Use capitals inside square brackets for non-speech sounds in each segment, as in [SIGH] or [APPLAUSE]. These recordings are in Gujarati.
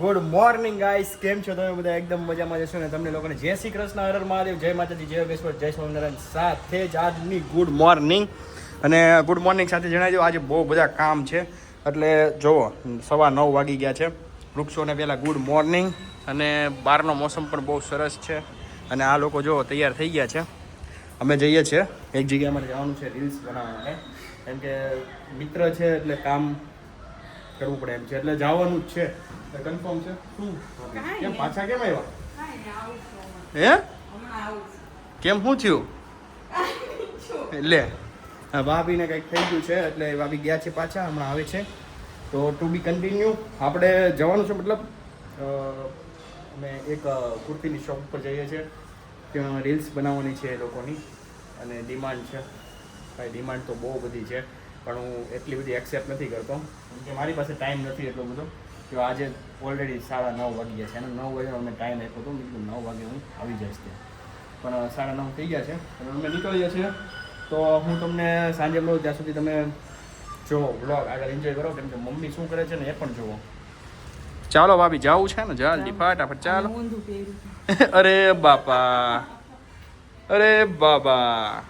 Good morning guys. કેમ છો તમે બધા? એકદમ મજામાં જશો ને? તમને લોકોને જય શ્રી કૃષ્ણ હરર મહાદેવ, જય માતાજી, જય બેસવર જય સ્વામિનારાયણ સાથે જ આજની ગુડ મોર્નિંગ. અને ગુડ મોર્નિંગ સાથે જણાવી દો આજે બહુ બધા કામ છે. એટલે જુઓ સવા નવ વાગી ગયા છે. વૃક્ષોને પહેલાં ગુડ મોર્નિંગ અને બહારનો મોસમ પણ બહુ સરસ છે. અને આ લોકો જો તૈયાર થઈ ગયા છે. અમે જઈએ છીએ. એક જગ્યા અમારે જવાનું છે રીલ્સ બનાવવા માટે. કેમ કે મિત્ર છે એટલે કામ કરવું પડે એમ છે. એટલે જવાનું જ છે. કન્ફર્મ છે? શું કેમ પાછા કેમ આવ્યા? હે? કેમ શું થયું? [LAUGHS] લે હા ભાભીને કંઈક થઈ ગયું છે એટલે ભાભી ગયા છે પાછા હમણાં આવે છે. તો ટુ બી કન્ટિન્યુ આપણે જવાનું છે મતલબ અમે એક કુર્તીની શોપ ઉપર જઈએ છીએ. ત્યાં રીલ્સ બનાવવાની છે એ લોકોની અને ડિમાન્ડ છે. ભાઈ ડિમાન્ડ તો બહુ બધી છે પણ હું એટલી બધી એક્સેપ્ટ નથી કરતો. કેમ કે મારી પાસે ટાઈમ નથી એટલો બધો. કે આજે ઓલરેડી સાડા નવ વાગી ગયા છે. અને નવ વાગે અમે ટાઈમ આપ્યો હતો. કીધું નવ વાગે હું આવી જઈશ તે પણ સાડા નવ થઈ ગયા છે. અને અમે નીકળીએ છીએ. તો હું તમને સાંજે મળું ત્યાં સુધી તમે જો બ્લોગ આગળ એન્જોય કરો. કેમ કે મમ્મી શું કરે છે ને એ પણ જુઓ. ચાલો ભાભી જવું છે ને? જલ્દી ફટાફટ ચાલો. [LAUGHS] અરે બાપા. અરે બાબા.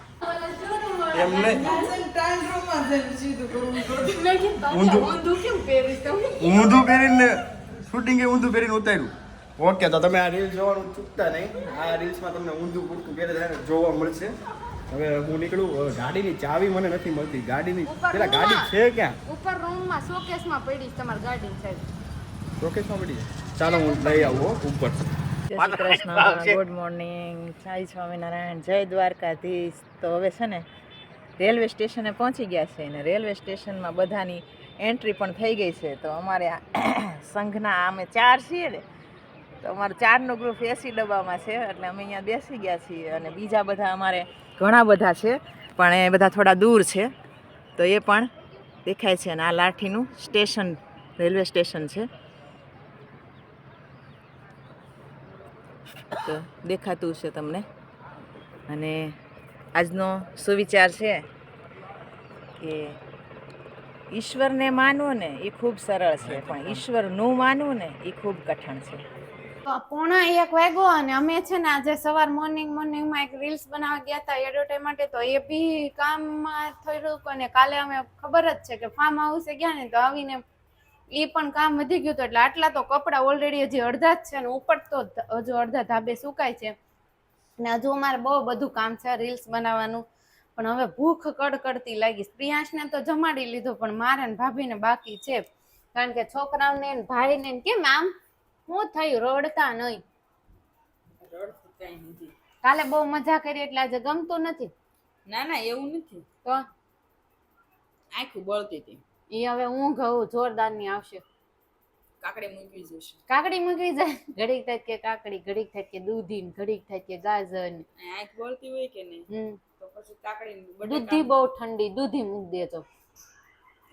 એમને ઊંધું પહેરીને શૂટિંગે ઊંધું પહેરીને ઉતાર્યું ઓકે તો તમે આ રીલ્સ જોવાનું ચૂકતા નહીં આ રીલ્સમાં તમને ઊંધું પૂરતું પહેરે જોવા મળશે હવે હું નીકળું ગાડીની ચાવી મને નથી મળતી ગાડીની પેલા ગાડી છે ક્યાં ઉપર રૂમમાં શોકેસમાં પડી છે તમારી ગાડી સાહેબ લોકેશમાં પડી છે ચાલો હું લઈ આવું હો, ઉપર જય શ્રી કૃષ્ણ ગુડ મોર્નિંગ સાઈ સ્વામિનારાયણ જય દ્વારકાધીશ તો હવે છે ને રેલવે સ્ટેશને પહોંચી ગયા છે અને રેલવે સ્ટેશનમાં બધાની એન્ટ્રી પણ થઈ ગઈ છે. તો અમારે [COUGHS] સંઘના અમે ચાર છીએ ને, તો અમારું ચારનું ગ્રુપ એસી ડબ્બામાં છે, એટલે અમે અહીંયા બેસી ગયા છીએ અને બીજા બધા અમારે ઘણા બધા છે, પણ એ બધા થોડા દૂર છે. તો એ પણ દેખાય છે અને આ લાઠીનું સ્ટેશન, રેલવે સ્ટેશન છે. તો દેખાતું છે તમને. અને આજનો સુવિચાર છે કે ઈશ્વરને માનવું ને એ ખૂબ સરળ છે પણ ઈશ્વરનું માનવું ને એ ખૂબ કઠણ છે. તો પોણા એક વાગ્યો અને અમે છે ને આજે સવાર મોર્નિંગ મોર્નિંગમાં એક રીલ્સ બનાવવા ગયા હતા એડવર્ટાઈઝ માટે તો એ બી કામમાં થોડુંક અને કાલે અમે ખબર જ છે કે ફાર્મ હાઉસે ગયા ને તો આવીને એ પણ કામ વધી ગયું હતું એટલે આટલા તો કપડાં ઓલરેડી હજી અડધા જ છે અને ઉપર તો હજુ અડધા ધાબે સુકાય છે. ને હજુ અમારે બહુ બધું કામ છે રીલ્સ બનાવવાનું. પણ હવે ભૂખ કડકડતી લાગી પ્રિયાંશને તો જમાડી લીધું પણ મારે ને ભાભીને બાકી છે કારણ કે છોકરાઓને ને ભાઈને કેમ આમ હું થયું રડતા નહીં કાલે બહુ મજા કરી એટલે આજે ગમતું નથી ના ના એવું નથી તો આખું બળતી હતી એ હવે ઊંઘ ઘઉં જોરદારની આવશે કાકડી મૂકી જશે કાકડી મૂકી જાય ઘડીક થાય કે કાકડી ઘડીક થાય કે દૂધી ઘડીક થાય કે ગાજર આંખ બળતી હોય કે નહીં પછી કાકડી દૂધી બહુ ઠંડી દૂધી મૂક દેજો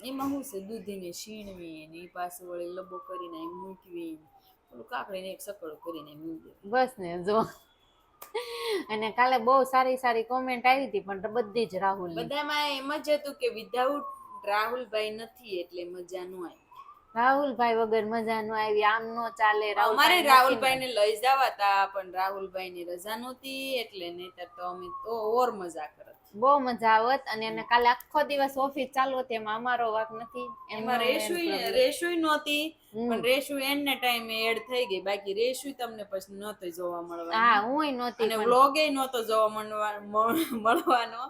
એમાં શું છે? દૂધીને છીણવી ને એ પાસે વળી લબો કરીને અહીં મૂકવી. ઓલું કાકડીને એક સકડો કરીને મૂકી બસ ને જો. અને કાલે બહુ સારી સારી કોમેન્ટ આવી હતી પણ બધી જ રાહુલ બધામાં એમ જ હતું કે વિધાઉટ રાહુલભાઈ નથી એટલે મજા ન આવી. રાહુલભાઈ વગર મજા નો આવી આમ નો ચાલે અમારે રાહુલભાઈ ને લઈ જવા હતા પણ રાહુલભાઈ ની રજા નહોતી એટલે નહીતર તો અમે તો ઓર મજા કરત. બહુ મજા આવત અને એને કાલે આખો દિવસ ઓફિસ ચાલુ હતી એમાં અમારો વાક નથી. એમાં એમનો રેશુ રેશુ નહોતી. પણ રેશુ એને ટાઈમે એડ થઈ ગઈ બાકી રેશુ તમને પછી નહોતી જોવા હા મળવાની. હું નહોતી અને વ્લોગ વ્લોગે નહોતો જોવા મળવા- મળ- મળવાનો.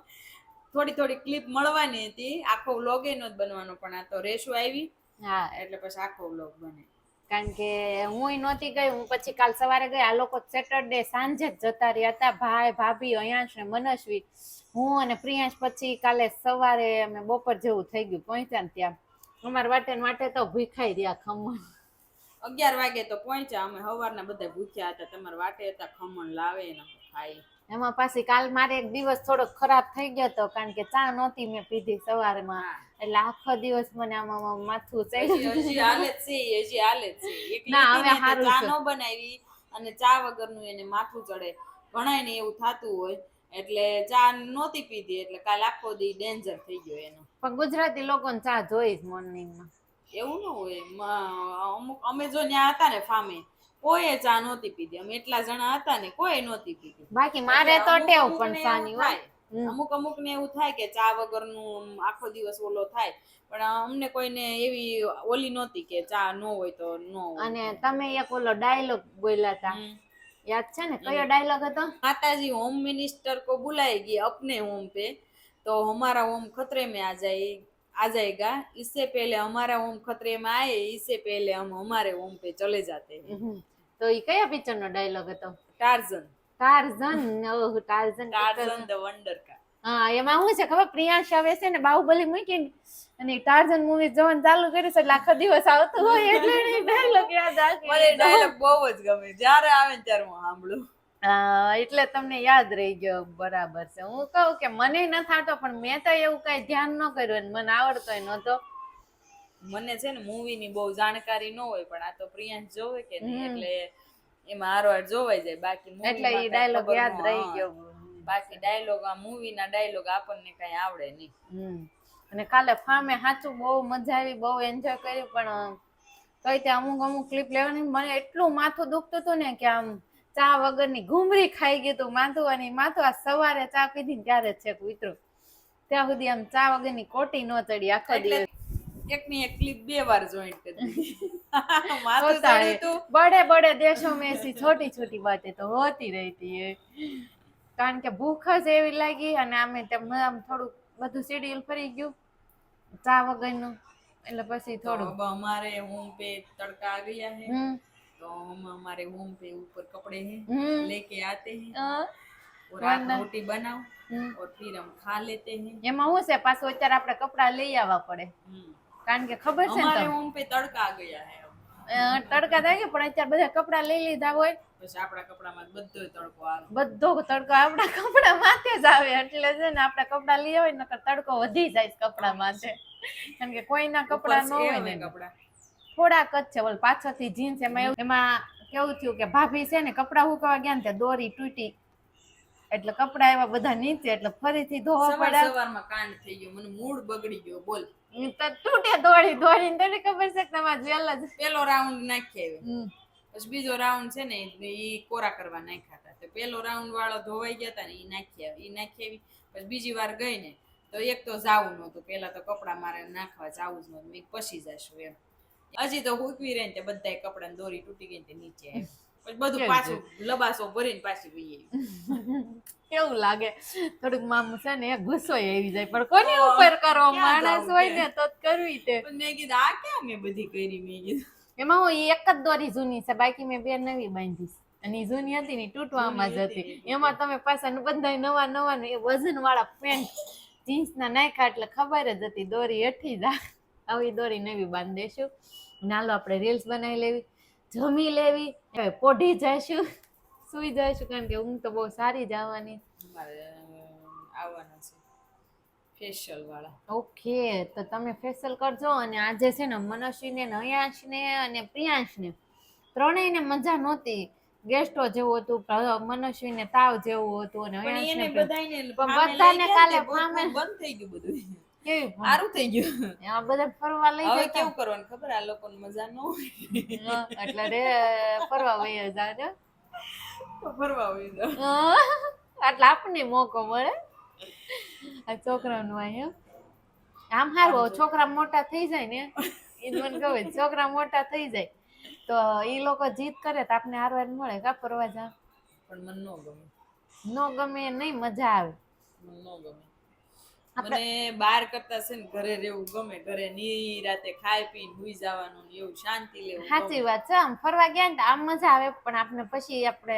થોડી થોડી ક્લિપ મળવાની હતી આખો વ્લોગે નહોતો બનવાનો પણ આ તો રેશુ આવી. હા એટલે પછી આખો વ્લોગ બને. કારણ કે હું નહોતી ગઈ હું પછી કાલ સવારે ગઈ આ લોકો સેટરડે સાંજે જ જતા રહ્યા હતા ભાઈ ભાભી અયાંશ ને મનસ્વી. હું અને પ્રિયાંશ પછી કાલે સવારે અમે બપોર જેવું થઈ ગયું પહોંચ્યા ને ત્યાં. અમારા વાટે માટે વાટે તો ભૂખાઈ રહ્યા ખમણ. અગિયાર વાગે તો પહોંચ્યા અમે સવારના બધા ભૂખ્યા હતા તમારા વાટે હતા ખમણ લાવે ને ખાઈ. એમાં પાછી કાલ મારે એક દિવસ થોડો ખરાબ થઈ ગયો હતો કારણ કે ચા નહોતી મેં પીધી સવારમાં. એટલે આખો દિવસ મને આમાં માથું હજી હાલે છે હજી હાલે છે. ના, હવે સારું ચા. ન બનાવી અને ચા વગરનું એને માથું ચડે. ઘણાય ને એવું થતું હોય એટલે ચા નહોતી પીધી એટલે કાલ આખો દી ડેન્જર થઈ ગયો એનો. પણ ગુજરાતી લોકોને ચા જોઈ જ મોર્નિંગમાં એવું ન હોય અમુક અમે જો ત્યાં હતા ને ફામે કોઈએ ચા નહોતી પીધી. અમે એટલા જણા હતા ને કોઈ નહોતી પીધી. બાકી મારે તો ટેવ પણ ચાની હોય અમુક અમુક ને એવું થાય કે ચા વગરનું આખો દિવસ ઓલો થાય. પણ અમને કોઈને એવી ઓલી નહોતી કે ચા નો હોય તો નો અને તમે એક ઓલો ડાયલોગ બોલ્યા હતા યાદ છે ને? કયો ડાયલોગ હતો? માતાજી હોમ મિનિસ્ટર કો બુલાએગી અપને હોમ પે. તો હમારા હોમ ખતરે મે આ જાય. आ जाएगा इससे पहले हमारा होम खतरे में आए इससे पहले हम हमारे होम पे चले जाते हैं હમ. તો એ કયા પિક્ચર નો ડાયલોગ હતો Tarzan Tarzan oh Tarzan Tarzan the wonder का હા એમાં શું છે ખબર પ્રિયાંશ હવે છે ને બાહુબલી મૂકીને અને ટાર્ઝન મૂવી જોવાનું ચાલુ કર્યું છે એટલે આખો દિવસ આવતું હોય એટલે એને ડાયલોગ યાદ મને આવે ડાયલોગ બહુ જ ગમે જ્યારે આવે ને ત્યારે હું સાંભળું હા, એટલે તમને યાદ રહી ગયો બરાબર છે. હું કહું કે મને ન થતો પણ મેં તો એવું કઈ ધ્યાન ન કર્યું મને આવડતો નતો મને છે ને મૂવી ની બહુ જાણકારી ન હોય પણ આ તો પ્રિયાંશ જોવે કે નહીં એટલે એમાં હારો જોવાઈ જાય. બાકી એટલે એ ડાયલોગ યાદ રહી ગયો. બાકી ડાયલોગ આ મૂવી ના ડાયલોગ આપણને કઈ આવડે નહીં. અને કાલે ફામે સાચું બહુ મજા આવી બહુ એન્જોય કર્યું પણ કઈ તે અમુક અમુક ક્લિપ લેવાની મને એટલું માથું દુખતું હતું ને કે આમ ચા વગરની ઘૂમરી ખાઈ ગયું હતું માંધવાની માથું સવારે ચા પીધી ત્યારે છે ઉતરું ત્યાં સુધી આમ ચા વગરની કોટી ન ચડી આખો દિવસ. એકની એક ક્લિપ બે વાર જોઈન્ટ કરી [LAUGHS] બડે બડે દેશો મેં છોટી છોટી બાતે તો હોતી રહેતી હે કારણ કે ભૂખ જ એવી લાગી અને આમે તેમ આમ થોડું બધું શેડ્યુલ ફરી ગયું. ચા વગરનું. એટલે પછી થોડું અમારે હું બે તડકા આવી ગયા હે तो हम हमारे होम पे ऊपर कपड़े हैं हम्म। लेके आते हैं અ, और आप वरना- रोटी बनाओ હમ. और फिर हम खा लेते हैं એમાં શું છે પાછું અત્યારે આપણે કપડાં લઈ આવવા પડે हम्म। કારણ કે ખબર છે ને हमारे તમને, होम पे तड़का आ गया है अब. અ, તડકા થાય કે પણ અત્યારે બધા કપડાં લઈ લીધા હોય પછી આપણા કપડામાં બધો તડકો આવે બધો તડકો આપણા કપડા માથે જ આવે એટલે છે ને આપણે કપડાં લઈ આવે નકર તડકો વધી જાય છે કપડા માથે કારણ કે કોઈના કપડા ન ઉપર હોય છે ને હવે કપડાં થોડાક જ છે. ઓલ પાછળથી જીન્સ એમાં એવું એમાં કેવું થયું કે ભાભી છે ને કપડાં હુકવા ગયા ને ત્યાં દોરી તૂટી. એટલે કપડાં એવા બધા નીચે એટલે ફરીથી ધોવા પડ્યા. સવારમાં કાંડ થઈ ગયો. મને મૂડ બગડી ગયો. બોલ. તો તૂટે દોડી દોડીને તને ખબર છે કે તમારે જેલ જ પેલો રાઉન્ડ નાખી આવ્યો. પછી બીજો રાઉન્ડ છે ને એ કોરા કરવા નાખ્યા હતા. તો પેલો રાઉન્ડ વાળો ધોવાઈ ગયા હતા ને એ નાખી આવી એ નાખી આવી. પછી બીજી વાર ગઈ ને તો એક તો જાવું નહોતું. પેલા તો કપડાં મારે નાખવા જાવું જ નહોતું. પછી જશું એમ. હજી તો હુકવી રહી ને બધા કપડા દોરી તૂટી ગઈ નીચે. બધું પાછું લબાસો ભરીને પાછી વહી [LAUGHS] કેવું લાગે? થોડુંક મામ છે ને ગુસ્સો આવી જાય. પણ કોની ઉપર કરો? માણસ હોય ને તો કરવી તે. મેં કીધું આ ક્યાં મેં બધી કરી? મેં કીધું. એમાં હું એક જ દોરી જૂની છે. બાકી મેં બે નવી બાંધી અને જૂની હતી ને તૂટવામાં જ હતી. એમાં તમે પાછા બધા નવા નવા ને એ વજન વાળા પેન્ટ જીન્સ ના નાખ્યા એટલે ખબર જ હતી. દોરી હઠી જા આવી દોરી નવી બાંધી દેશું નાલો આપણે રીલ્સ બનાવી લેવી. જમી લેવી. હવે પોઢી જઈશું. સુઈ જઈશું કારણ કે ઊંઘ તો બહુ સારી જ આવવાની. આવવાના છે. ફેશિયલ વાળા. ઓકે તો તમે ફેશિયલ કરજો અને આજે છે ને મનસ્વીને ને હયાંશને અને પ્રિયાંશને ત્રણેયને મજા નહોતી. ગેસ્ટો જેવું હતું મનસ્વીને તાવ જેવું હતું અને બધાને કાલે ને બંધ થઈ ગયું બધું. કેવી? સારું થઈ ગયું. આ બધા ફરવા લઈ હવે કેવું કરવાનું ખબર? આ લોકોને મજા ન હોય. એટલે રે ફરવા વહી જાજો ફરવા હોય તો. એટલે આપણને મોકો મળે. આ છોકરાનું અહીંયા. આમ સારું છોકરા મોટા થઈ જાય ને એ મને કહે છોકરા મોટા થઈ જાય તો એ લોકો જીત કરે તો આપણે હારવાર મળે કા ફરવા જા. પણ મને ન ગમે. નો ગમે નહીં મજા આવે. મને ન ગમે. મને બહાર કરતા છે ને ઘરે રહેવું ગમે ઘરે નિરાતે ખાઈ પી ભૂઈ જવાનું ને એવું શાંતિ લેવું સાચી વાત છે આમ ફરવા ગયા ને આમ મજા આવે પણ આપણે પછી આપણે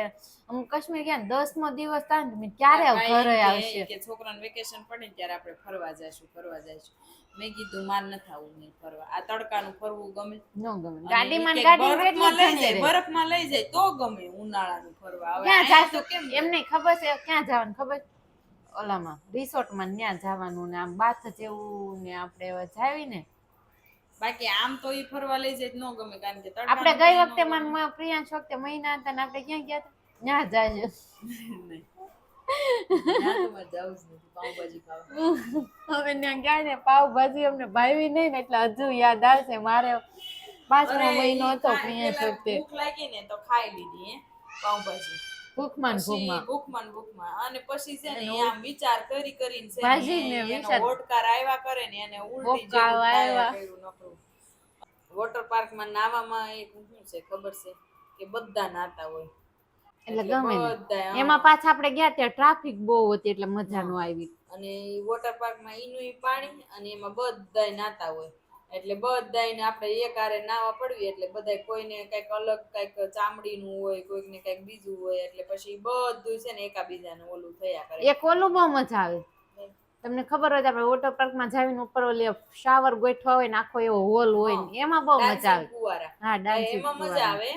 અમુક કશ્મીર ગયા ને દસમો દિવસ થાય ને ક્યારે ઘરે આવશે? કે છોકરાને વેકેશન પડે ને ત્યારે આપણે ફરવા જઈશું ફરવા જઈશું. મેં કીધું માર નથી આવું નહીં ફરવા. આ તડકાનું ફરવું ગમે. ન ગમે. ગાડીમાં ગાડીમાં લઈ જાય બરફમાં લઈ જાય તો ગમે ઉનાળાનું ફરવા. આવે ક્યાં જાશું? કેમ એમને ખબર છે ક્યાં જવાનું ખબર? ઓલામાં રિસોર્ટમાં ત્યાં જવાનું ને આમ બાથ જેવું ને આપણે એવા જાવી ને બાકી આમ તો એ ફરવા લઈ જાય ન ગમે કારણ કે આપણે ગઈ વખતે. મારા પ્રિયાંશ વખતે મહિના હતા ને આપણે ક્યાં ગયા હતા? ત્યાં જાય નહીં. ત્યાં તમારે જવું જ નથી પાઉંભાજી ખાવા. અમે ત્યાં ગયા ને પાવભાજી અમને ભાવી નહીં ને એટલે હજુ યાદ આવશે મારે પાંચમો મહિનો હતો પ્રિયા વખતે. ભૂખ લાગી ને તો ખાઈ લીધી હે પાઉંભાજી. ભૂખમાં ભૂખમાં ભૂખમાં ભૂખમાં અને પછી છે ને આમ વિચાર કરી કરીને છે ભાજી ને ને એનો વિચાર. ઓડકાર આવ્યા કરે ને એને ઉલટી જેવું આવ્યા. વોટર પાર્કમાં નાવામાં એક શું છે ખબર છે? કે બધા નાતા હોય. એટલે ગમે. એમાં પાછા આપણે ગયા ત્યાં ટ્રાફિક બહુ હતી એટલે મજા નો આવી. અને વોટર પાર્કમાં ઈનું ઈ પાણી અને એમાં બધા નાતા હોય. એટલે બધાને આપણે એક હારે નાવા પડવી એટલે બધા કોઈને કંઈક અલગ કંઈક ચામડીનું હોય કોઈકને કંઈક બીજું હોય એટલે પછી બધું છે ને એકાબીજાનું ઓલું થયા કરે. એક ઓલું બહુ મજા આવે. તમને ખબર હોય આપણે વોટર પાર્કમાં જાવીને ઉપર ઓલી શાવર ગોઠવા હોય ને આખો એવો હોલ હોય ને એમાં બહુ મજા આવે. હા એમાં મજા આવે.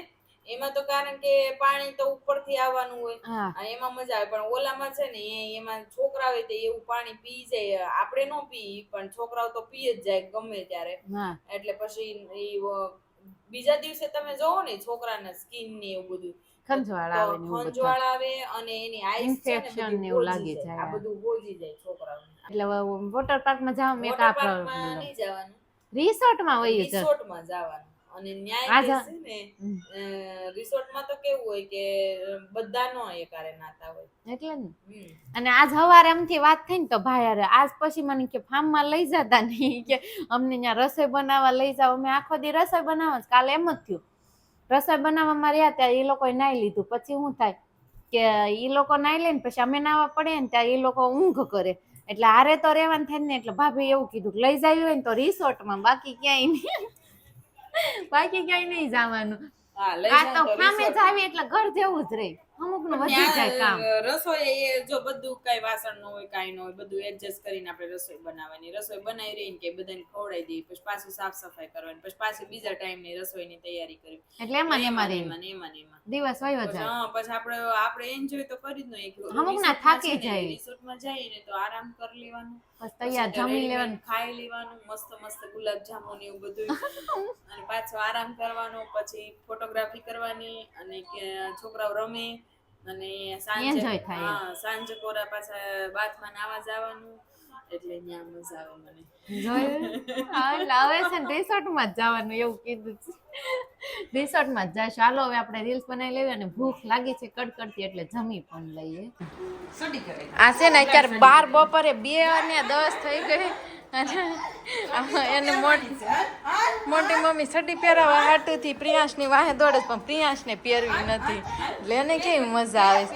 એમાં તો કારણ કે પાણી તો ઉપરથી આવવાનું હોય એમાં મજા આવે. પણ ઓલામાં છે ને એમાં છોકરા હોય તો એવું પાણી પી જાય. આપણે ન પી પણ છોકરાઓ તો પી જ જાય ગમે ત્યારે. એટલે પછી બીજા દિવસે તમે જોવો ને છોકરાના સ્કીન ને એવું બધું ખંજવાળ આવે ને એવું બધું. ખંજવાળ આવે અને એની આઈસ છે ને એવું લાગી જાય. આ બધું બોજી જાય છોકરાઓને. એટલે વોટર પાર્કમાં જાવ મેકઅપ પાર્કમાં નહીં જવાનું. રિસોર્ટમાં હોય રિસોર્ટમાં જવાનું. અને ન્યાય છે ને રિસોર્ટમાં તો કેવું હોય કે બધા નો એકારે નાતા હોય. એટલે ને. અને આજ સવારે એમથી વાત થઈ ને તો ભાઈ અરે આજ પછી મને કે ફાર્મમાં લઈ જતા નહીં. કે અમને ત્યાં રસોઈ બનાવવા લઈ જાઓ. અમે આખો દી રસોઈ બનાવવા. કાલે એમ જ થયું. રસોઈ બનાવવામાં રહ્યા ત્યારે એ લોકોએ નાઈ લીધું. પછી શું થાય? કે એ લોકો નાઈ લે ને પછી અમે નાવા પડે ને ત્યારે એ લોકો ઊંઘ કરે. એટલે હારે તો રહેવાનું થાય ને એટલે ભાભી એવું કીધું કે લઈ જાય હોય ને તો રિસોર્ટમાં બાકી ક્યાંય નહીં. બાકી ક્યાંય નહીં જવાનું. આ તો તો જાવી એટલે ઘર જેવું જ રહે. અમુકનું વધી જાય કામ. રસોઈ એ જો બધું કઈ વાસણ નો હોય કઈ નો હોય બધું એડજસ્ટ કરીને આપણે રસોઈ બનાવવાની. રસોઈ બનાવી રહીને કે બધાને ખવડાવી દઈએ પછી પાછું સાફ સફાઈ કરવાની પછી પાછી બીજા ટાઈમની રસોઈની તૈયારી કરવી. એટલે એમાં ને એમાં એમાં એમાં એમાં. દિવસ વયો જાય. હા, પછી આપણે આપણે એન્જોય તો કરી જ નહીં અમુક ના થાકી ને, જાય. રિસોર્ટમાં જઈએ ને તો આરામ કરી લેવાનું. બસ તૈયાર જમી લેવાનું. ખાઈ લેવાનું મસ્ત મસ્ત ગુલાબ જામુન એવું બધું. [LAUGHS] અને પાછો આરામ કરવાનો પછી ફોટોગ્રાફી કરવાની અને છોકરાઓ રમે અને સાંજે. હા સાંજે કોરા પાછા બાથમાં નાવા જવાનું એટલે ત્યાં મજા આવે મને. જોયું હા, એટલે છે ને રિસોર્ટમાં જ જવાનું એવું કીધું છે. રિસોર્ટમાં જ જઈશું હાલો હવે આપણે રીલ્સ બનાવી લેવી અને ભૂખ લાગી છે કડકડતી એટલે જમી પણ લઈએ. આ છે ને અત્યારે બાર બપોરે બે અને દસ થઈ ગઈ. અને એને મોટી મોટી મમ્મી સડી પહેરાવા હાટુથી પ્રિયાંશની વાહે દોડે પણ પ્રિયાંશને પહેરવી નથી. એટલે એને કેવી મજા આવે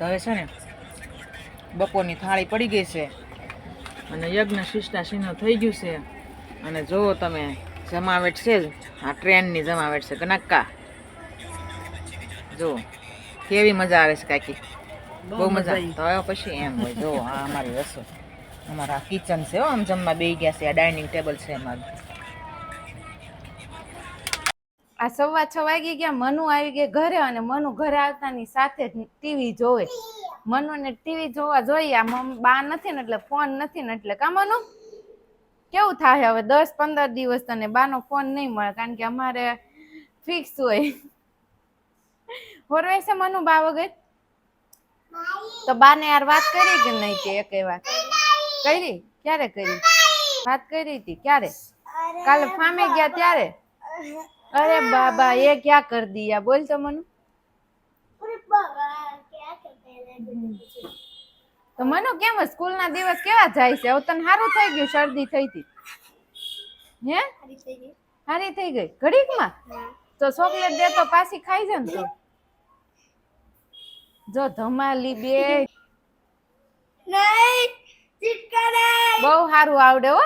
હવે છે ને, બપોરની થાળી પડી ગઈ છે અને યજ્ઞ શિષ્ટા શીનો થઈ ગયું છે. અને જુઓ તમે જમાવેટ છે જ, આ ટ્રેનની જમાવેટ છે કનક્કા જુઓ કેવી મજા આવે છે કાકી. બહુ મજા તો હવે પછી એમ હોય જો આ અમારી રસોઈ. અમારા કિચન છે આમ જમવા બે ગયા છે આ ડાઇનિંગ ટેબલ છે અમારું. આ સવા છ વાગી ગયા મનુ આવી ગયા ઘરે અને મનુ ઘરે આવતાની સાથે જ ટીવી જોવે. મનુને ટીવી જોવા જોઈએ આ બા નથી ને એટલે ફોન નથી ને એટલે કા મનુ? કેવું થાય હવે? દસ પંદર દિવસ તને બાનો ફોન નહીં મળે કારણ કે અમારે ફિક્સ હોય. હોરવેસે મનુ બા વગર? તો બાને યાર વાત કરી કે નહીં તે એકે વાત? કરી? ક્યારે કરી? વાત કરી હતી ક્યારે? કાલે ફામે ગયા ત્યારે? અરે બાબા એ ક્યાં કર દીયા? બોલ તો મનુ. તો મનુ કેમ સ્કૂલ ના દિવસ કેવા જાય છે? હવે તને સારું થઈ ગયું શરદી થઈ હતી હે? સારી થઈ ગઈ. ઘડીકમાં તો ચોકલેટ દે તો પાછી ખાઈ જ ને તું. જો ધમાલી બે. બહુ સારું આવડે હો.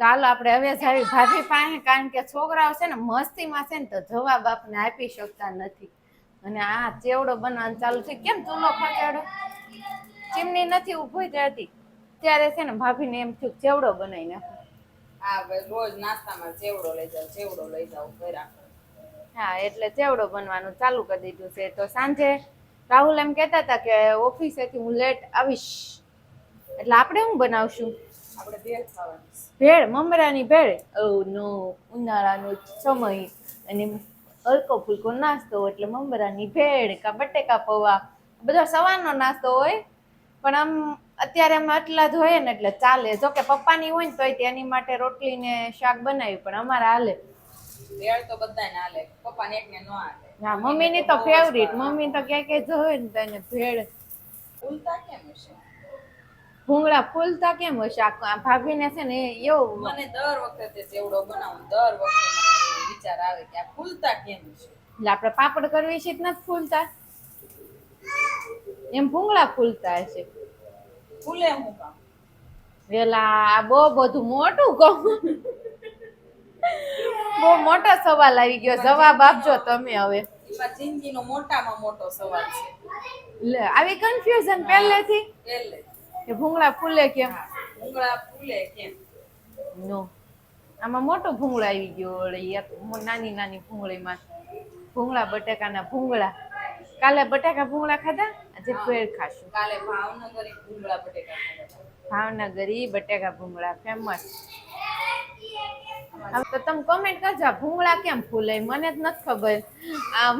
ચાલો આપણે હવે જાવી ભાભી પાસે કારણ કે છોકરાઓ છે ને મસ્તીમાં છે ને તો જવાબ આપને આપી શકતા નથી. અને આ ચેવડો બનવાનું ચાલુ છે. કેમ ચૂલો ફટાડો ચીમની નથી ઊભી જતી ત્યારે છે ને ભાભીને એમ થયું ચેવડો બનાવી નાખો. આ ભાઈ રોજ નાસ્તામાં ચેવડો લઈ જાવ ચેવડો લઈ જાવ ઘર હા એટલે ચેવડો બનવાનું ચાલુ કરી દીધું છે. તો સાંજે રાહુલ એમ કહેતા હતા કે ઓફિસેથી હું લેટ આવીશ. એટલે આપણે શું બનાવશું? આપણે ભેળ ખાવાની. ભેળ? મમરાની ભેળ? ઓ નો ઉનાળાનો સમય. અને હલકો ફૂલકો નાસ્તો એટલે મમરાની ભેળ કા બટેકા પૌવા. બધો સવારનો નાસ્તો હોય. પણ આમ અત્યારે અમે આટલા જ હોય ને એટલે ચાલે. જો કે પપ્પાની હોય ને તોય તેની માટે રોટલી ને શાક બનાવ્યું પણ અમારે હાલે. ભેળ તો બધાને હાલે પપ્પાને એકને ન હાલે. હા મમ્મીની તો ફેવરિટ મમ્મી તો કે કે જોવે ને તને ભેળ. ભૂલતા કેમ હશે? ભૂંગળા ફૂલતા કેમ હશે? આ ભાભીને છે ને એવો મને દર વખતે ચેવડો બનાવું દર વખતે વિચાર આવે કે આ ફૂલતા કેમ હશે? એટલે આપણે પાપડ કરવી છે નથી ફૂલતા? એમ ભૂંગળા ફૂલતા હશે. ફૂલે હું કામ? વેલા આ બહુ બધું મોટું કહું. બહુ મોટો સવાલ આવી ગયો. જવાબ આપજો તમે હવે. જિંદગીનો મોટામાં મોટો સવાલ છે. લે આવી કન્ફ્યુઝન પહેલેથી? કે ભૂંગળા ફૂલે કેમ? ભૂંગળા ફૂલે કેમ? નો. આમાં મોટો ભૂંગળો આવી ગયો એક નાની નાની ભૂંગળીમાં. ભૂંગળા બટાકાના ભૂંગળા. કાલે બટાકા ભૂંગળા ખાધા? આજે ભેળ ખાશું. કાલે ભાવનગરી ભૂંગળા બટાકા ખાધા ભાવનગરી બટાકા ભૂંગળા ફેમસ. તો તમે કોમેન્ટ કરજો ભૂંગળા કેમ ફૂલે? મને જ નથી ખબર. આમ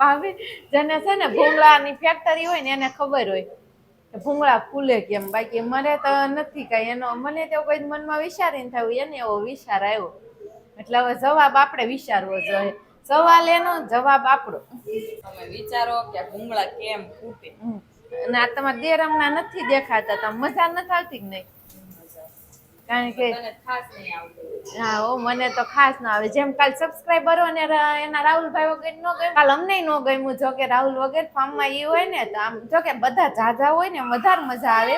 ભાવે જેને છે ને ભૂંગળાની ફેક્ટરી હોય ને એને ખબર હોય કે ભૂંગળા ફૂલે કેમ? બાકી મને તો નથી કઈ. એનો મને તો કોઈ મનમાં વિચારીને થયું એને એવો વિચાર આવ્યો. એટલે હવે જવાબ આપણે વિચારવો જોઈએ. સવાલ એનો જવાબ આપણો. તમે વિચારો કે ભૂંગળા કેમ ફૂટે. અને આ તમારા દેરમના નથી દેખાતા. તમે મજા નથી આવતી કે નહીં? કારણ કે નહીં હા ઓ મને તો ખાસ ના આવે. જેમ કાલ સબસ્ક્રાઈબરો અને એના રાહુલભાઈ વગર ન ગયું કાલ અમને ન ગમ્યું. જો કે રાહુલ વગર ફાર્મમાં એ હોય ને તો આમ જો કે બધા જાજા હોય ને વધારે મજા આવે.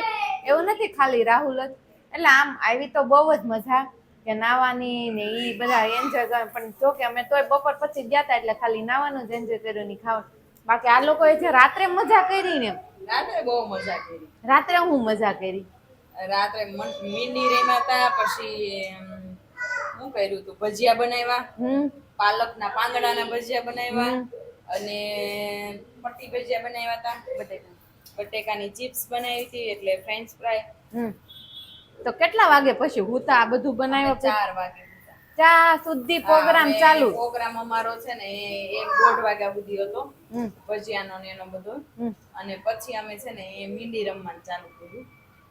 એવું નથી ખાલી રાહુલ જ. એટલે આમ આવી તો બહુ જ મજા. કે નાવાની ને એ બધા એન્જોય કરે. પણ જો કે અમે તોય બપોર પછી ગયા હતા એટલે ખાલી નાવાનું જ એન્જોય કર્યું ની ખાવાનું. બાકી આ લોકોએ જે રાત્રે મજા કરી ને રાત્રે બહુ મજા કરી. રાત્રે હું મજા કરી? રાત્રે મીંડી રેમા હતા પછી શું કર્યું તું? ભજીયા બનાવ્યા. પાલકના પાંદડાના ભજીયા બનાવ્યા અને પટ્ટી ભજીયા બનાવ્યા હતા બટેકા બટેકાની ચિપ્સ બનાવી હતી એટલે ફ્રેન્ચ ફ્રાય તો કેટલા વાગે પછી હું તો આ બધું બનાવ્યો ચાર વાગે ચા સુધી પ્રોગ્રામ ચાલુ. પ્રોગ્રામ અમારો છે ને એક દોઢ વાગ્યા સુધી હતો. ભજીયાનો ને એનો બધો. અને પછી અમે છે ને એ મીંડી રમવાનું ચાલુ કર્યું.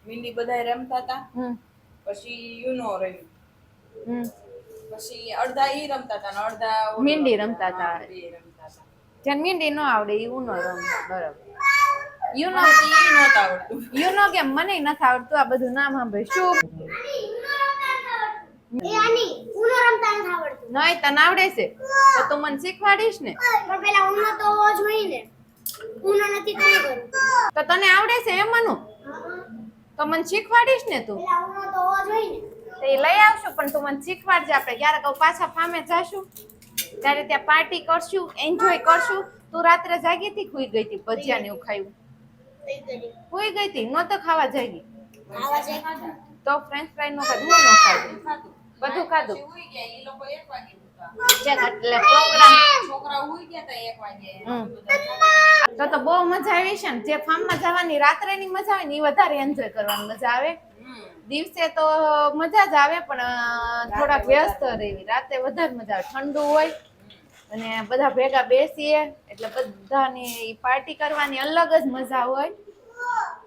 મીંડી બધા રમતા હતા પછી યુનો રહ્યું. પછી અડધા ઈ રમતા હતા ને અડધા મીંડી રમતા હતા. હા, જેને મીંડી ન આવડે ઈ ઉનો રમ બરાબર. યુ નો ઈ નહોતું આવડતું. યુનો કે કેમ મને નથી આવડતું આ બધું નામ સાંભળે. શું? રમતા નથી આવડતું. નહીં તને આવડે છે? તો તું મને શીખવાડીશ ને. પણ પેલા ઉનો તો જોઈએ ને. ઉનો નથી તો નહીં કરું તો તને આવડે છે એમ મનું? તો મને શીખવાડીશ ને તું? તો એ લઈ આવશું પણ તું મને શીખવાડજે આપણે. ક્યારેક પાછા ફામે જાશું. ત્યારે ત્યાં પાર્ટી કરશું એન્જોય કરશું. તું રાત્રે જાગી હતી ખુઈ ગઈ હતી ભજીયા ને એવું ખાયું. ખુઈ ગઈ. હતી ન તો ખાવા જાગી. તો ફ્રેન્ચ ફ્રાઈ નો ખાધું ન ખાધું. બધું ખાધું. પછી હુઈ ગયા ઈ લોકો એક વાગે ઉઠ્યા. ચેક એટલે પ્રોગ્રામ છોકરા હુઈ ગયા તા એક વાગે. તો તો બહુ મજા આવી છે ને. જે ફાર્મમાં જવાની રાત્રેની મજા આવે ને એ વધારે એન્જોય કરવાની મજા આવે. દિવસે તો મજા જ આવે પણ થોડાક વ્યસ્ત રહેવી રાતે વધારે મજા આવે. ઠંડુ હોય અને બધા ભેગા બેસીએ એટલે બધાની પાર્ટી કરવાની અલગ જ મજા હોય.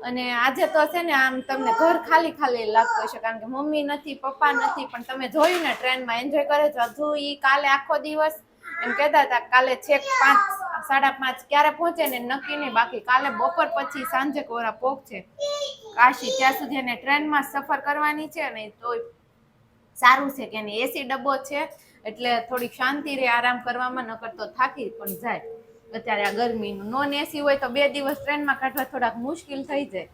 અને આજે તો છે ને આમ તમને ઘર ખાલી ખાલી લાગતું હશે, કારણ કે મમ્મી નથી, પપ્પા નથી, પણ તમે જોયું ને ટ્રેનમાં એન્જોય કરે છે. હજુ ઈ કાલે આખો દિવસ એમ કહેતા હતા, કાલે છેક પાંચ, સાડા પાંચ ક્યારે પહોંચે ને નક્કી નહીં, બાકી કાલે બપોર પછી સાંજે કોરા પહોંચશે કાશી, ત્યાં સુધી એને ટ્રેનમાં સફર કરવાની છે ને તોય સારું છે કે એની એસી ડબ્બો છે, એટલે થોડીક શાંતિ રહે આરામ કરવામાં, નકર તો થાકી પણ જાય. અત્યારે આ ગરમીનું. નોન એસી હોય તો બે દિવસ ટ્રેનમાં કાઢવા થોડાક મુશ્કેલ થઈ જાય.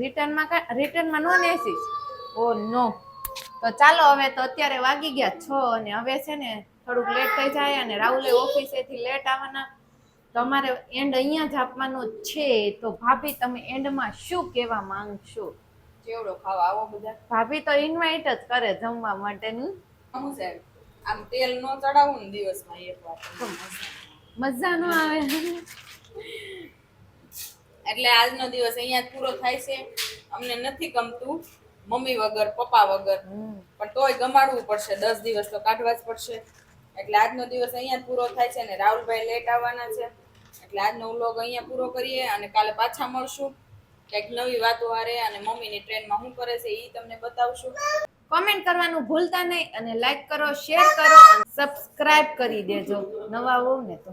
રિટર્નમાં રિટર્નમાં નોન એસી ઓ નો. તો ચાલો હવે તો અત્યારે વાગી ગયા છ અને હવે છે ને થોડુંક લેટ થઈ જાય અને રાહુલે ઓફિસેથી લેટ આવવાના. તો અમારે એન્ડ અહીંયા જ આપવાનો છે. તો ભાભી તમે એન્ડમાં શું કહેવા માંગશો? ચેવડો ખાવા આવો બધા. ભાભી તો ઇન્વાઇટ જ કરે જમવા માટેનું. છે આમ તેલ નો ચડાવું ને દિવસમાં એક વાર. મજા નો આવે. એટલે આજનો દિવસ અહીંયા જ પૂરો થાય છે. અમને નથી ગમતું મમ્મી વગર પપ્પા વગર. પણ તોય ગમાડવું પડશે. દસ દિવસ તો કાઢવા જ પડશે. એટલે આજનો દિવસ અહીંયા જ પૂરો થાય છે અને રાહુલભાઈ લેટ આવવાના છે. એટલે આજનો વ્લોગ અહીંયા પૂરો કરીએ અને કાલે પાછા મળશું. કંઈક નવી વાતો હારે અને મમ્મીની ટ્રેનમાં શું કરે છે એ તમને બતાવશું. કોમેન્ટ કરવાનું ભૂલતા નહીં અને લાઈક કરો શેર કરો સબસ્ક્રાઇબ કરી દેજો. નવા હોવ ને તો.